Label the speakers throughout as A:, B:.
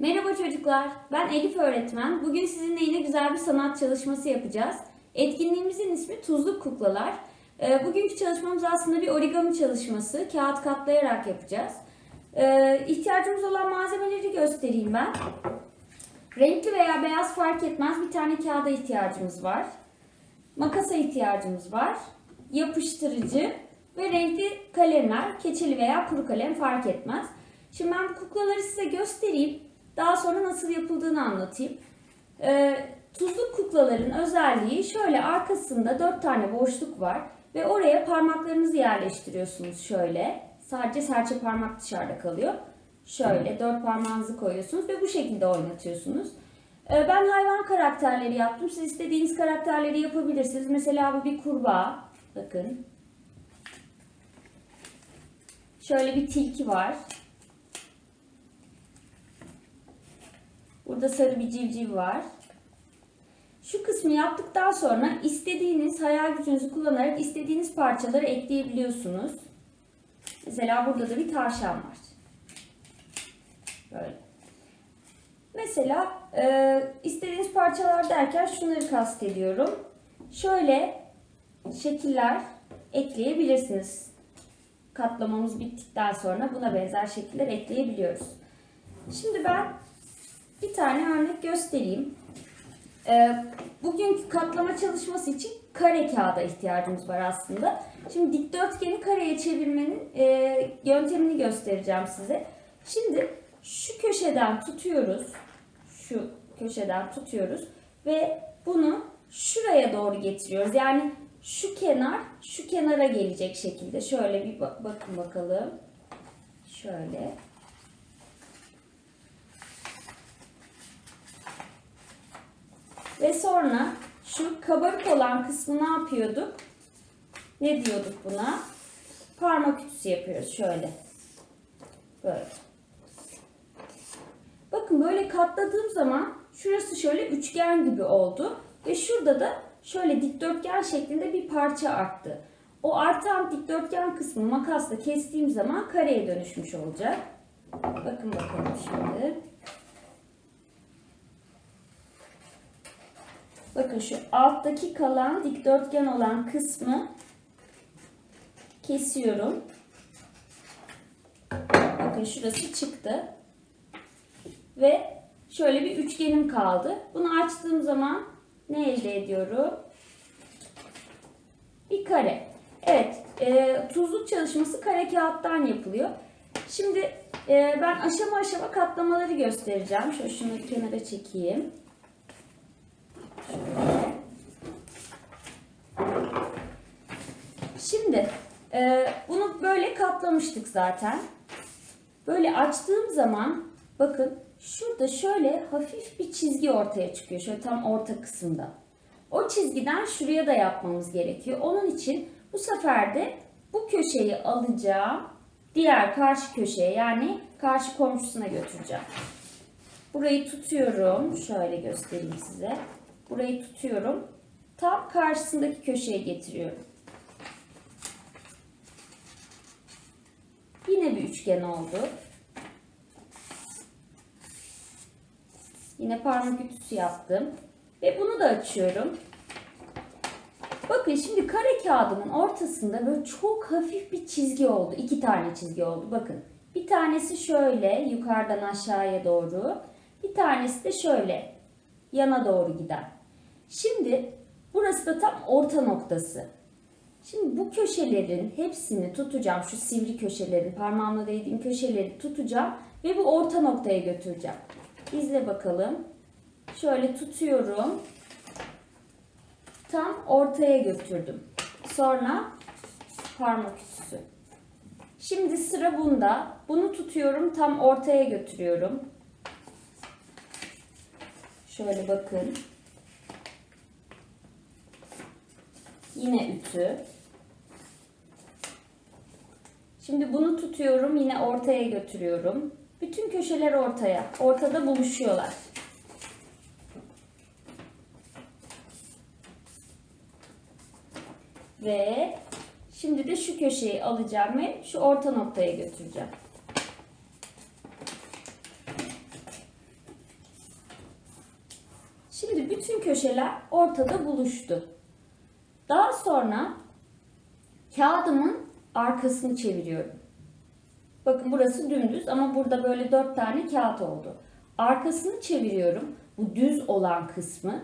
A: Merhaba çocuklar, ben Elif öğretmen. Bugün sizinle yine güzel bir sanat çalışması yapacağız. Etkinliğimizin ismi Tuzluk Kuklalar. Ee, Bugünkü çalışmamız aslında bir origami çalışması. Kağıt katlayarak yapacağız. Ee, İhtiyacımız olan malzemeleri göstereyim ben. Renkli veya beyaz fark etmez bir tane kağıda ihtiyacımız var. Makasa ihtiyacımız var. Yapıştırıcı ve renkli kalemler, keçeli veya kuru kalem fark etmez. Şimdi ben kuklaları size göstereyim. Daha sonra nasıl yapıldığını anlatayım. Ee, tuzluk kuklaların özelliği şöyle arkasında dört tane boşluk var ve oraya parmaklarınızı yerleştiriyorsunuz şöyle. Sadece serçe parmak dışarıda kalıyor. Şöyle dört parmağınızı koyuyorsunuz ve bu şekilde oynatıyorsunuz. Ee, ben hayvan karakterleri yaptım. Siz istediğiniz karakterleri yapabilirsiniz. Mesela bu bir kurbağa. Bakın. Şöyle bir tilki var. Burada sarı bir civciv var. Şu kısmı yaptıktan sonra istediğiniz hayal gücünüzü kullanarak istediğiniz parçaları ekleyebiliyorsunuz. Mesela burada da bir tavşan var. Böyle. Mesela e, istediğiniz parçalar derken şunları kastediyorum. Şöyle şekiller ekleyebilirsiniz. Katlamamız bittikten sonra buna benzer şekiller ekleyebiliyoruz. Şimdi ben bir tane örnek göstereyim. Ee, bugünkü katlama çalışması için kare kağıda ihtiyacımız var aslında. Şimdi dikdörtgeni kareye çevirmenin e, yöntemini göstereceğim size. Şimdi şu köşeden tutuyoruz. Şu köşeden tutuyoruz ve bunu şuraya doğru getiriyoruz. Yani şu kenar şu kenara gelecek şekilde. Şöyle bir bak- bakın bakalım. Şöyle. Ve sonra şu kabarık olan kısmı ne yapıyorduk? Ne diyorduk buna? Parmak ütüsü yapıyoruz şöyle. Böyle. Bakın böyle katladığım zaman şurası şöyle üçgen gibi oldu. Ve şurada da şöyle dikdörtgen şeklinde bir parça arttı. O artan dikdörtgen kısmı makasla kestiğim zaman kareye dönüşmüş olacak. Bakın bakalım şimdi. Bakın şu alttaki kalan dikdörtgen olan kısmı kesiyorum. Bakın şurası çıktı. Ve şöyle bir üçgenim kaldı. Bunu açtığım zaman ne elde ediyorum? Bir kare. Evet, e, tuzluk çalışması kare kağıttan yapılıyor. Şimdi e, ben aşama aşama katlamaları göstereceğim. Şöyle şunu kenara çekeyim. Şimdi e, bunu böyle katlamıştık zaten. Böyle açtığım zaman bakın şurada şöyle hafif bir çizgi ortaya çıkıyor. Şöyle tam orta kısımda. O çizgiden şuraya da yapmamız gerekiyor. Onun için bu sefer de bu köşeyi alacağım. Diğer karşı köşeye yani karşı komşusuna götüreceğim. Burayı tutuyorum. Şöyle göstereyim size. Burayı tutuyorum. Tam karşısındaki köşeye getiriyorum. Yine bir üçgen oldu. Yine parmak ütüsü yaptım. Ve bunu da açıyorum. Bakın şimdi kare kağıdımın ortasında böyle çok hafif bir çizgi oldu. İki tane çizgi oldu. Bakın. Bir tanesi şöyle yukarıdan aşağıya doğru. Bir tanesi de şöyle yana doğru giden. Şimdi burası da tam orta noktası. Şimdi bu köşelerin hepsini tutacağım. Şu sivri köşelerin, parmağımla değdiğim köşeleri tutacağım ve bu orta noktaya götüreceğim. İzle bakalım. Şöyle tutuyorum. Tam ortaya götürdüm. Sonra parmak ütüsü. Şimdi sıra bunda. Bunu tutuyorum, tam ortaya götürüyorum. Şöyle bakın. Yine ütü. Şimdi bunu tutuyorum, yine ortaya götürüyorum. Bütün köşeler ortaya. Ortada buluşuyorlar. Ve şimdi de şu köşeyi alacağım ve şu orta noktaya götüreceğim. bütün köşeler ortada buluştu. Daha sonra kağıdımın arkasını çeviriyorum. Bakın burası dümdüz ama burada böyle dört tane kağıt oldu. Arkasını çeviriyorum. Bu düz olan kısmı.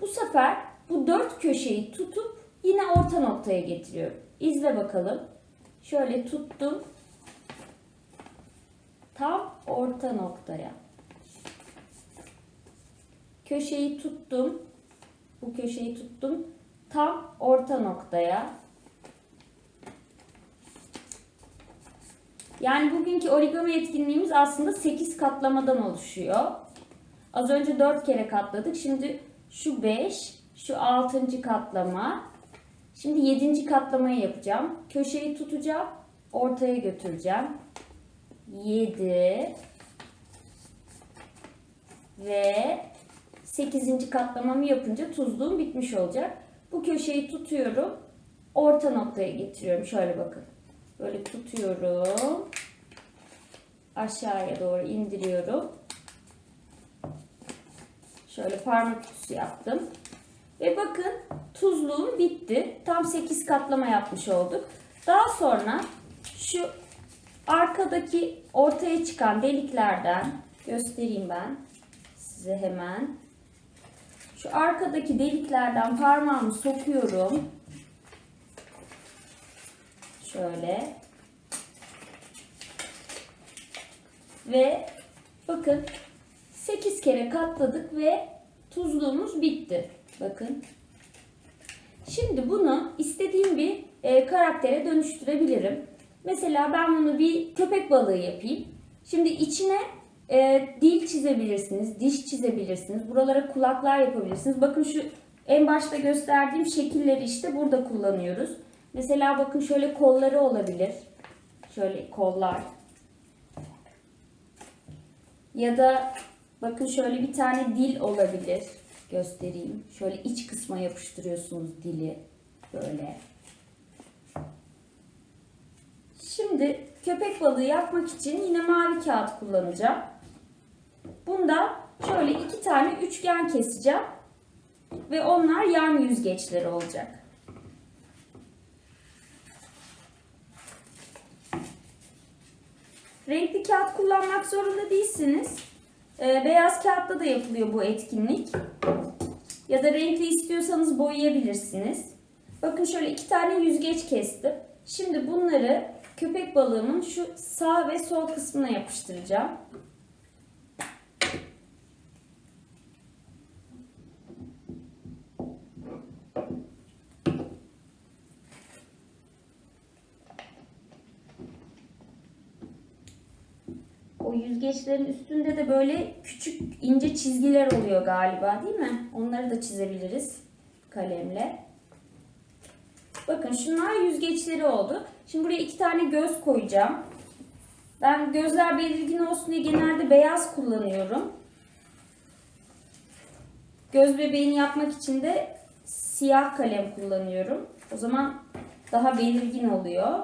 A: Bu sefer bu dört köşeyi tutup yine orta noktaya getiriyorum. İzle bakalım. Şöyle tuttum. Tam orta noktaya. Köşeyi tuttum. Bu köşeyi tuttum. Tam orta noktaya. Yani bugünkü origami etkinliğimiz aslında 8 katlamadan oluşuyor. Az önce 4 kere katladık. Şimdi şu 5, şu 6. katlama. Şimdi 7. katlamayı yapacağım. Köşeyi tutacağım. Ortaya götüreceğim. 7 ve 8. katlamamı yapınca tuzluğum bitmiş olacak. Bu köşeyi tutuyorum. Orta noktaya getiriyorum. Şöyle bakın. Böyle tutuyorum. Aşağıya doğru indiriyorum. Şöyle parmak üstü yaptım. Ve bakın tuzluğum bitti. Tam 8 katlama yapmış olduk. Daha sonra şu arkadaki ortaya çıkan deliklerden göstereyim ben size hemen. Şu arkadaki deliklerden parmağımı sokuyorum. Şöyle. Ve bakın 8 kere katladık ve tuzluğumuz bitti. Bakın. Şimdi bunu istediğim bir e, karaktere dönüştürebilirim. Mesela ben bunu bir köpek balığı yapayım. Şimdi içine e, dil çizebilirsiniz, diş çizebilirsiniz. Buralara kulaklar yapabilirsiniz. Bakın şu en başta gösterdiğim şekilleri işte burada kullanıyoruz. Mesela bakın şöyle kolları olabilir. Şöyle kollar. Ya da bakın şöyle bir tane dil olabilir. Göstereyim. Şöyle iç kısma yapıştırıyorsunuz dili. Böyle. Şimdi köpek balığı yapmak için yine mavi kağıt kullanacağım. Bunda şöyle iki tane üçgen keseceğim. Ve onlar yan yüzgeçleri olacak. Renkli kağıt kullanmak zorunda değilsiniz. Ee, beyaz kağıtta da yapılıyor bu etkinlik. Ya da renkli istiyorsanız boyayabilirsiniz. Bakın şöyle iki tane yüzgeç kestim. Şimdi bunları köpek balığımın şu sağ ve sol kısmına yapıştıracağım. O yüzgeçlerin üstünde de böyle küçük ince çizgiler oluyor galiba değil mi? Onları da çizebiliriz kalemle. Bakın şunlar yüzgeçleri oldu. Şimdi buraya iki tane göz koyacağım. Ben gözler belirgin olsun diye genelde beyaz kullanıyorum. Göz bebeğini yapmak için de siyah kalem kullanıyorum. O zaman daha belirgin oluyor.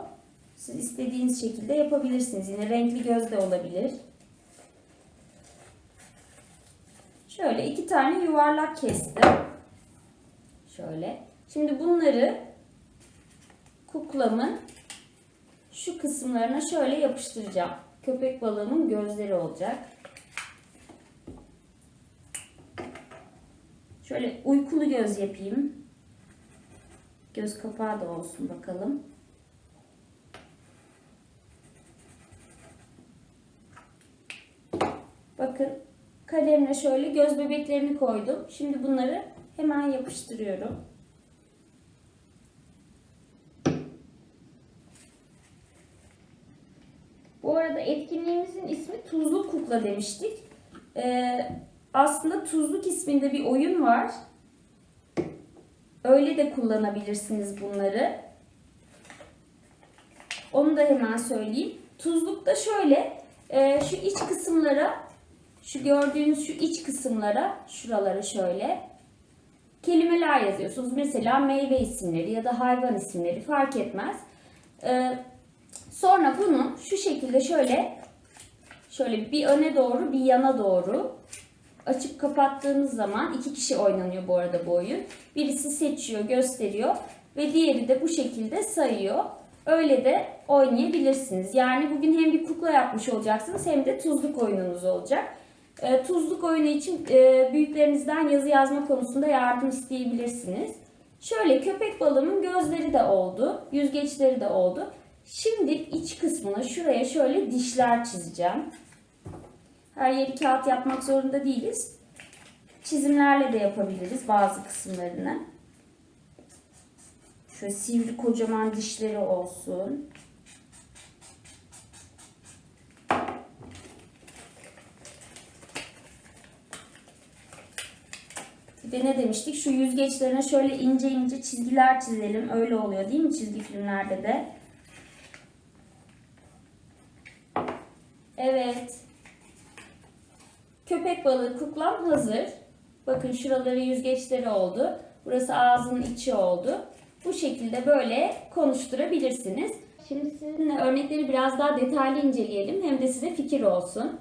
A: Siz istediğiniz şekilde yapabilirsiniz. Yine renkli göz de olabilir. Şöyle iki tane yuvarlak kestim. Şöyle. Şimdi bunları kuklamın şu kısımlarına şöyle yapıştıracağım. Köpek balığımın gözleri olacak. Şöyle uykulu göz yapayım. Göz kapağı da olsun bakalım. Bakın kalemle şöyle göz bebeklerini koydum. Şimdi bunları hemen yapıştırıyorum. Bu arada etkinliğimizin ismi Tuzlu Kukla demiştik. Ee, aslında Tuzluk isminde bir oyun var. Öyle de kullanabilirsiniz bunları. Onu da hemen söyleyeyim. Tuzlukta şöyle e, şu iç kısımlara şu gördüğünüz şu iç kısımlara şuralara şöyle kelimeler yazıyorsunuz. Mesela meyve isimleri ya da hayvan isimleri fark etmez. Ee, sonra bunu şu şekilde şöyle şöyle bir öne doğru bir yana doğru açıp kapattığınız zaman iki kişi oynanıyor bu arada bu oyun. Birisi seçiyor, gösteriyor ve diğeri de bu şekilde sayıyor. Öyle de oynayabilirsiniz. Yani bugün hem bir kukla yapmış olacaksınız hem de tuzluk oyununuz olacak. E, tuzluk oyunu için e, büyüklerinizden yazı yazma konusunda yardım isteyebilirsiniz. Şöyle köpek balığımın gözleri de oldu, yüzgeçleri de oldu. Şimdi iç kısmına şuraya şöyle dişler çizeceğim. Her yeri kağıt yapmak zorunda değiliz. Çizimlerle de yapabiliriz bazı kısımlarını. Şöyle sivri kocaman dişleri olsun. Bir de ne demiştik? Şu yüzgeçlerine şöyle ince ince çizgiler çizelim. Öyle oluyor değil mi çizgi filmlerde de? Evet. Köpek balığı kuklam hazır. Bakın şuraları yüzgeçleri oldu. Burası ağzının içi oldu. Bu şekilde böyle konuşturabilirsiniz. Şimdi sizinle örnekleri biraz daha detaylı inceleyelim. Hem de size fikir olsun.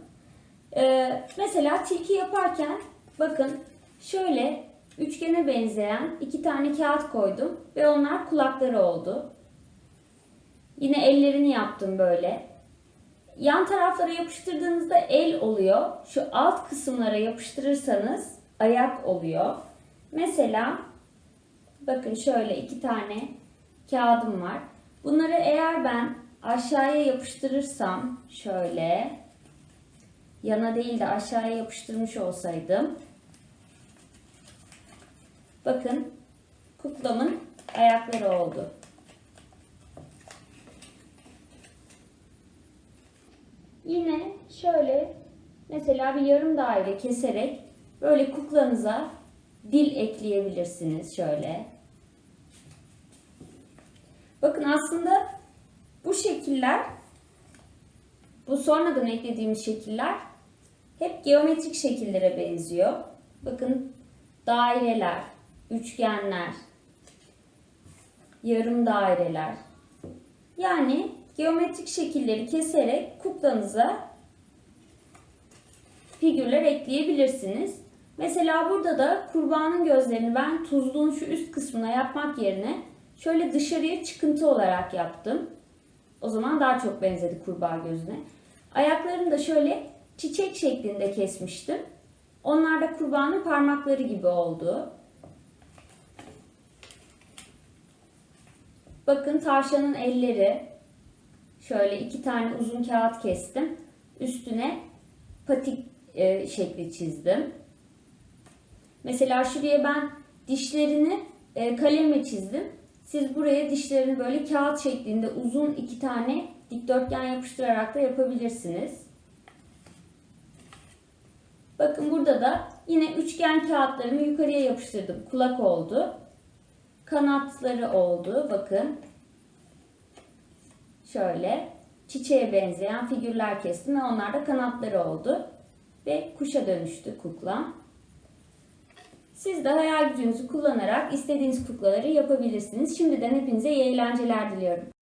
A: Ee, mesela tilki yaparken bakın şöyle üçgene benzeyen iki tane kağıt koydum ve onlar kulakları oldu. Yine ellerini yaptım böyle. Yan taraflara yapıştırdığınızda el oluyor. Şu alt kısımlara yapıştırırsanız ayak oluyor. Mesela bakın şöyle iki tane kağıdım var. Bunları eğer ben aşağıya yapıştırırsam şöyle yana değil de aşağıya yapıştırmış olsaydım bakın kuklamın ayakları oldu. Yine şöyle mesela bir yarım daire keserek böyle kuklanıza dil ekleyebilirsiniz şöyle. Bakın aslında bu şekiller bu sonradan eklediğimiz şekiller hep geometrik şekillere benziyor. Bakın daireler, üçgenler, yarım daireler. Yani geometrik şekilleri keserek kuklanıza figürler ekleyebilirsiniz. Mesela burada da kurbanın gözlerini ben tuzluğun şu üst kısmına yapmak yerine şöyle dışarıya çıkıntı olarak yaptım. O zaman daha çok benzedi kurbağa gözüne. Ayaklarını da şöyle çiçek şeklinde kesmiştim. Onlar da kurbanın parmakları gibi oldu. Bakın tavşanın elleri. Şöyle iki tane uzun kağıt kestim. Üstüne patik e, şekli çizdim. Mesela şuraya ben dişlerini e, kalemle çizdim. Siz buraya dişlerini böyle kağıt şeklinde uzun iki tane dikdörtgen yapıştırarak da yapabilirsiniz. Bakın burada da yine üçgen kağıtlarımı yukarıya yapıştırdım. Kulak oldu. Kanatları oldu. Bakın. Şöyle çiçeğe benzeyen figürler kestim ve onlar da kanatları oldu. Ve kuşa dönüştü kukla. Siz de hayal gücünüzü kullanarak istediğiniz kuklaları yapabilirsiniz. Şimdiden hepinize iyi eğlenceler diliyorum.